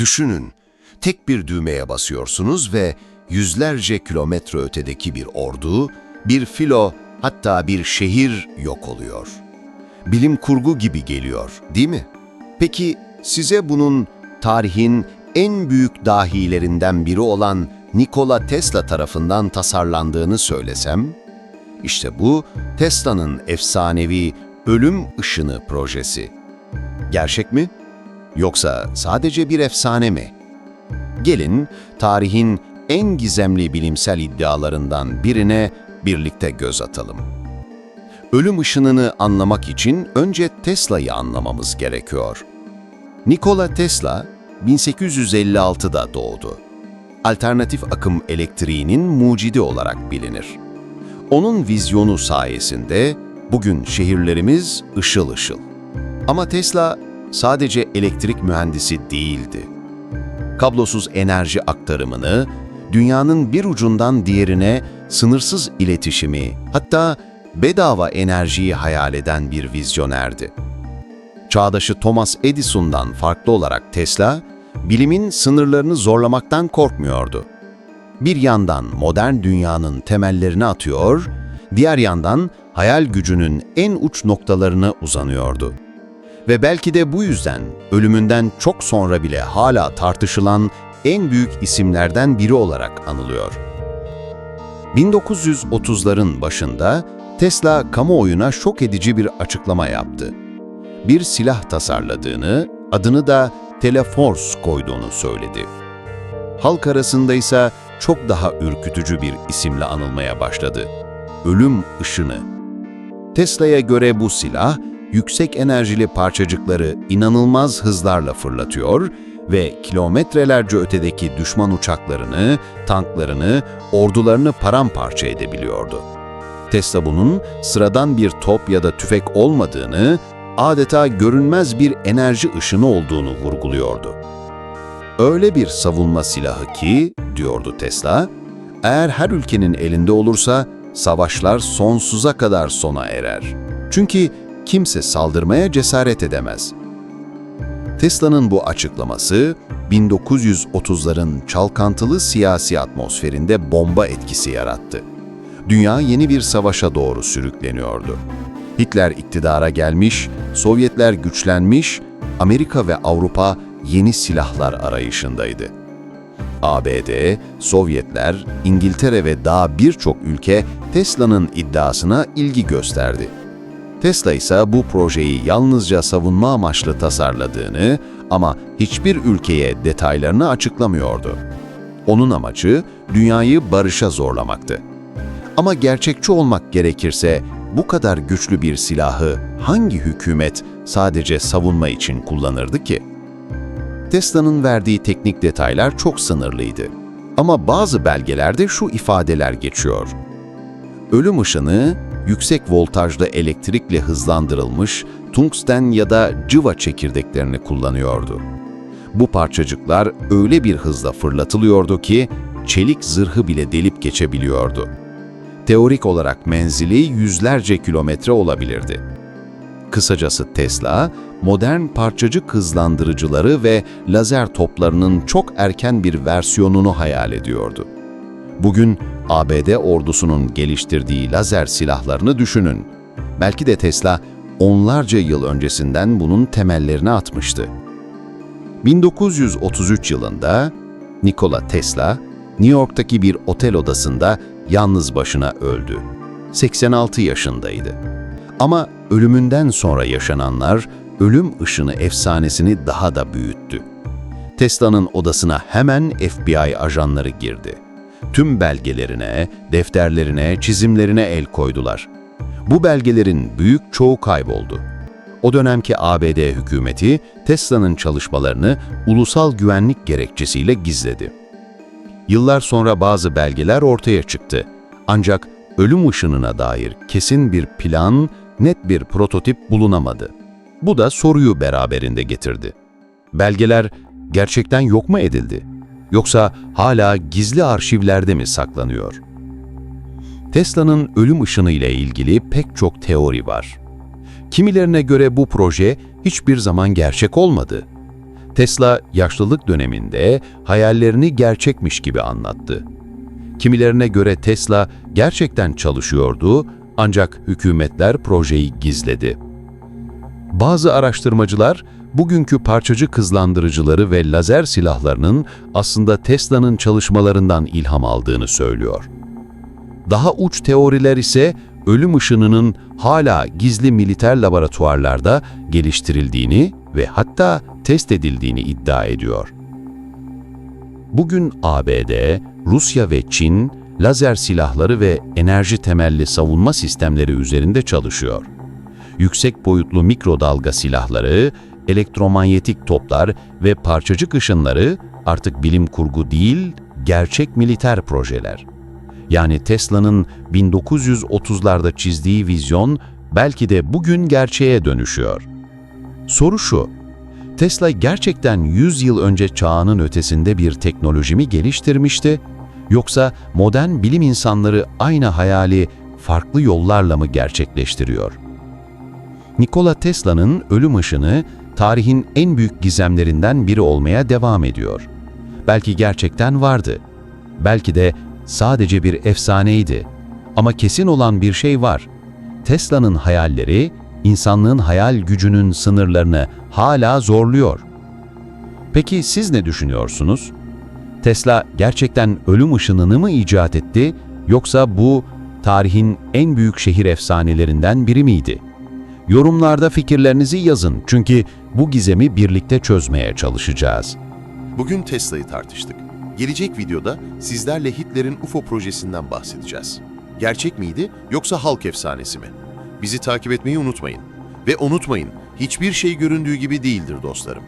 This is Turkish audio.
Düşünün, tek bir düğmeye basıyorsunuz ve yüzlerce kilometre ötedeki bir ordu, bir filo, hatta bir şehir yok oluyor. Bilim kurgu gibi geliyor, değil mi? Peki size bunun tarihin en büyük dahilerinden biri olan Nikola Tesla tarafından tasarlandığını söylesem? İşte bu Tesla'nın efsanevi ölüm ışını projesi. Gerçek mi? Yoksa sadece bir efsane mi? Gelin tarihin en gizemli bilimsel iddialarından birine birlikte göz atalım. Ölüm ışınını anlamak için önce Tesla'yı anlamamız gerekiyor. Nikola Tesla 1856'da doğdu. Alternatif akım elektriğinin mucidi olarak bilinir. Onun vizyonu sayesinde bugün şehirlerimiz ışıl ışıl. Ama Tesla sadece elektrik mühendisi değildi. Kablosuz enerji aktarımını, dünyanın bir ucundan diğerine sınırsız iletişimi, hatta bedava enerjiyi hayal eden bir vizyonerdi. Çağdaşı Thomas Edison'dan farklı olarak Tesla, bilimin sınırlarını zorlamaktan korkmuyordu. Bir yandan modern dünyanın temellerini atıyor, diğer yandan hayal gücünün en uç noktalarına uzanıyordu. Ve belki de bu yüzden ölümünden çok sonra bile hala tartışılan en büyük isimlerden biri olarak anılıyor. 1930'ların başında Tesla kamuoyuna şok edici bir açıklama yaptı. Bir silah tasarladığını, adını da Teleforce koyduğunu söyledi. Halk arasında ise çok daha ürkütücü bir isimle anılmaya başladı. Ölüm ışını. Tesla'ya göre bu silah, yüksek enerjili parçacıkları inanılmaz hızlarla fırlatıyor ve kilometrelerce ötedeki düşman uçaklarını, tanklarını, ordularını paramparça edebiliyordu. Tesla bunun sıradan bir top ya da tüfek olmadığını, adeta görünmez bir enerji ışını olduğunu vurguluyordu. Öyle bir savunma silahı ki, diyordu Tesla, eğer her ülkenin elinde olursa savaşlar sonsuza kadar sona erer. Çünkü kimse saldırmaya cesaret edemez. Tesla'nın bu açıklaması 1930'ların çalkantılı siyasi atmosferinde bomba etkisi yarattı. Dünya yeni bir savaşa doğru sürükleniyordu. Hitler iktidara gelmiş, Sovyetler güçlenmiş, Amerika ve Avrupa yeni silahlar arayışındaydı. ABD, Sovyetler, İngiltere ve daha birçok ülke Tesla'nın iddiasına ilgi gösterdi. Tesla ise bu projeyi yalnızca savunma amaçlı tasarladığını ama hiçbir ülkeye detaylarını açıklamıyordu. Onun amacı dünyayı barışa zorlamaktı. Ama gerçekçi olmak gerekirse bu kadar güçlü bir silahı hangi hükümet sadece savunma için kullanırdı ki? Tesla'nın verdiği teknik detaylar çok sınırlıydı. Ama bazı belgelerde şu ifadeler geçiyor. Ölüm ışını yüksek voltajlı elektrikle hızlandırılmış tungsten ya da cıva çekirdeklerini kullanıyordu. Bu parçacıklar öyle bir hızla fırlatılıyordu ki çelik zırhı bile delip geçebiliyordu. Teorik olarak menzili yüzlerce kilometre olabilirdi. Kısacası Tesla, modern parçacık hızlandırıcıları ve lazer toplarının çok erken bir versiyonunu hayal ediyordu. Bugün ABD ordusunun geliştirdiği lazer silahlarını düşünün. Belki de Tesla onlarca yıl öncesinden bunun temellerini atmıştı. 1933 yılında Nikola Tesla, New York'taki bir otel odasında yalnız başına öldü. 86 yaşındaydı. Ama ölümünden sonra yaşananlar ölüm ışını efsanesini daha da büyüttü. Tesla'nın odasına hemen FBI ajanları girdi. Tüm belgelerine, defterlerine, çizimlerine el koydular. Bu belgelerin büyük çoğu kayboldu. O dönemki ABD hükümeti Tesla'nın çalışmalarını ulusal güvenlik gerekçesiyle gizledi. Yıllar sonra bazı belgeler ortaya çıktı. Ancak ölüm ışınına dair kesin bir plan, net bir prototip bulunamadı. Bu da soruyu beraberinde getirdi. Belgeler gerçekten yok mu edildi? Yoksa hala gizli arşivlerde mi saklanıyor? Tesla'nın ölüm ışını ile ilgili pek çok teori var. Kimilerine göre bu proje hiçbir zaman gerçek olmadı. Tesla yaşlılık döneminde hayallerini gerçekmiş gibi anlattı. Kimilerine göre Tesla gerçekten çalışıyordu ancak hükümetler projeyi gizledi. Bazı araştırmacılar bugünkü parçacık hızlandırıcıları ve lazer silahlarının aslında Tesla'nın çalışmalarından ilham aldığını söylüyor. Daha uç teoriler ise ölüm ışınının hala gizli militer laboratuvarlarda geliştirildiğini ve hatta test edildiğini iddia ediyor. Bugün ABD, Rusya ve Çin lazer silahları ve enerji temelli savunma sistemleri üzerinde çalışıyor. Yüksek boyutlu mikrodalga silahları, elektromanyetik toplar ve parçacık ışınları artık bilim kurgu değil, gerçek militer projeler. Yani Tesla'nın 1930'larda çizdiği vizyon belki de bugün gerçeğe dönüşüyor. Soru şu, Tesla gerçekten 100 yıl önce çağının ötesinde bir teknoloji mi geliştirmişti, yoksa modern bilim insanları aynı hayali farklı yollarla mı gerçekleştiriyor? Nikola Tesla'nın ölüm ışını tarihin en büyük gizemlerinden biri olmaya devam ediyor. Belki gerçekten vardı. Belki de sadece bir efsaneydi. Ama kesin olan bir şey var. Tesla'nın hayalleri insanlığın hayal gücünün sınırlarını hala zorluyor. Peki siz ne düşünüyorsunuz? Tesla gerçekten ölüm ışınını mı icat etti yoksa bu tarihin en büyük şehir efsanelerinden biri miydi? Yorumlarda fikirlerinizi yazın çünkü bu gizemi birlikte çözmeye çalışacağız. Bugün Tesla'yı tartıştık. Gelecek videoda sizlerle Hitler'in UFO projesinden bahsedeceğiz. Gerçek miydi yoksa halk efsanesi mi? Bizi takip etmeyi unutmayın. Ve unutmayın, hiçbir şey göründüğü gibi değildir dostlarım.